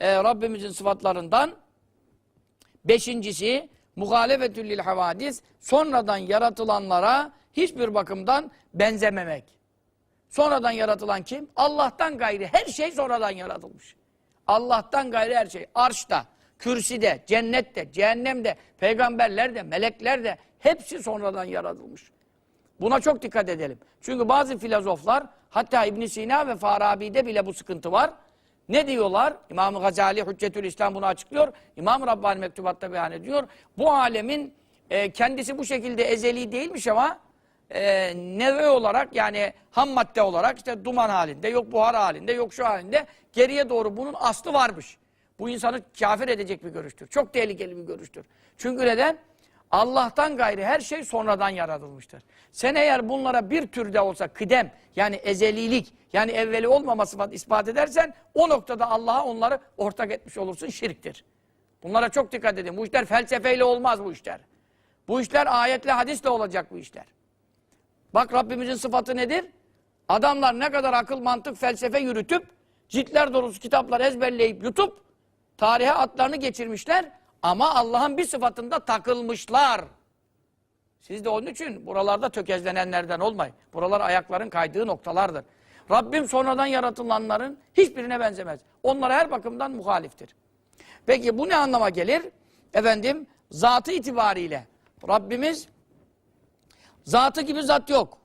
e, Rabbimizin sıfatlarından beşincisi muhalefetül lil havadis sonradan yaratılanlara hiçbir bakımdan benzememek. Sonradan yaratılan kim? Allah'tan gayri her şey sonradan yaratılmış. Allah'tan gayri her şey. Arşta, kürside, cennette, cehennemde, peygamberlerde, meleklerde hepsi sonradan yaratılmış. Buna çok dikkat edelim. Çünkü bazı filozoflar hatta İbn Sina ve Farabi'de bile bu sıkıntı var. Ne diyorlar? İmam Gazali Hüccetül İslam bunu açıklıyor. İmam Rabbani mektubatta beyan ediyor. Bu alemin e, kendisi bu şekilde ezeli değilmiş ama e, neve olarak yani ham madde olarak işte duman halinde, yok buhar halinde, yok şu halinde geriye doğru bunun aslı varmış. Bu insanı kafir edecek bir görüştür. Çok tehlikeli bir görüştür. Çünkü neden? Allah'tan gayri her şey sonradan yaratılmıştır. Sen eğer bunlara bir türde olsa kıdem yani ezelilik yani evveli olmama sıfat ispat edersen o noktada Allah'a onları ortak etmiş olursun şirktir. Bunlara çok dikkat edin. Bu işler felsefeyle olmaz bu işler. Bu işler ayetle hadisle olacak bu işler. Bak Rabbimizin sıfatı nedir? Adamlar ne kadar akıl, mantık, felsefe yürütüp, ciltler dolusu kitaplar ezberleyip yutup, tarihe atlarını geçirmişler ama Allah'ın bir sıfatında takılmışlar. Siz de onun için buralarda tökezlenenlerden olmayın. Buralar ayakların kaydığı noktalardır. Rabbim sonradan yaratılanların hiçbirine benzemez. Onlara her bakımdan muhaliftir. Peki bu ne anlama gelir? Efendim, zatı itibariyle Rabbimiz Zatı gibi zat yok.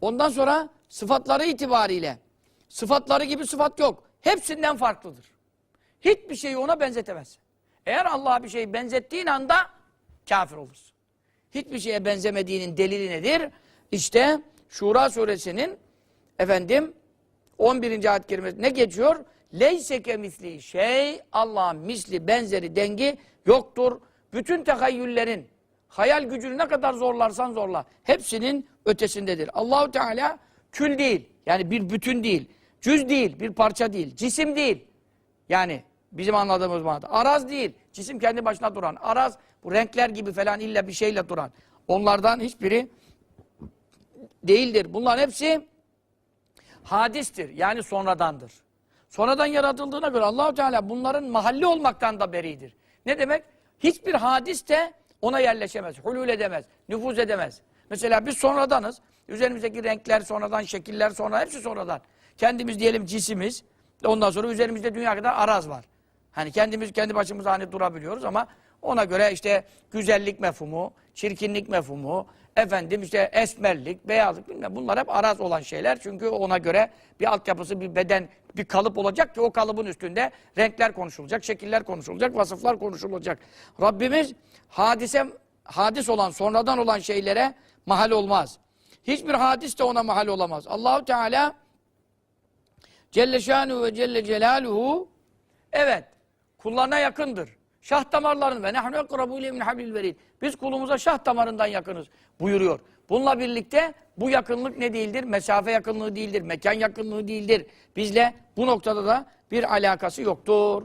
Ondan sonra sıfatları itibariyle sıfatları gibi sıfat yok. Hepsinden farklıdır. Hiçbir şeyi ona benzetemez. Eğer Allah'a bir şeyi benzettiğin anda kafir olursun. Hiçbir şeye benzemediğinin delili nedir? İşte Şura suresinin efendim 11. ayet kerimesi ne geçiyor? Leyseke misli şey Allah'ın misli benzeri dengi yoktur. Bütün tehayyüllerin hayal gücünü ne kadar zorlarsan zorla hepsinin ötesindedir. Allahu Teala kül değil. Yani bir bütün değil. Cüz değil, bir parça değil. Cisim değil. Yani bizim anladığımız manada. Araz değil. Cisim kendi başına duran. Araz bu renkler gibi falan illa bir şeyle duran. Onlardan hiçbiri değildir. Bunların hepsi hadistir. Yani sonradandır. Sonradan yaratıldığına göre Allahu Teala bunların mahalli olmaktan da beridir. Ne demek? Hiçbir hadis de ona yerleşemez, hulul edemez, nüfuz edemez. Mesela biz sonradanız. Üzerimizdeki renkler sonradan, şekiller sonra hepsi sonradan. Kendimiz diyelim cisimiz. Ondan sonra üzerimizde dünya kadar araz var. Hani kendimiz kendi başımıza hani durabiliyoruz ama ona göre işte güzellik mefhumu, çirkinlik mefhumu, efendim işte esmerlik, beyazlık bilmem bunlar hep araz olan şeyler. Çünkü ona göre bir altyapısı, bir beden, bir kalıp olacak ki o kalıbın üstünde renkler konuşulacak, şekiller konuşulacak, vasıflar konuşulacak. Rabbimiz hadise, hadis olan, sonradan olan şeylere mahal olmaz. Hiçbir hadis de ona mahal olamaz. Allahu Teala Celle şanuhu ve Celle celaluhu evet kullarına yakındır. Şah damarlarını ve nehnu ekrabu ile min hablil verid. Biz kulumuza şah damarından yakınız buyuruyor. Bununla birlikte bu yakınlık ne değildir? Mesafe yakınlığı değildir, mekan yakınlığı değildir. Bizle bu noktada da bir alakası yoktur.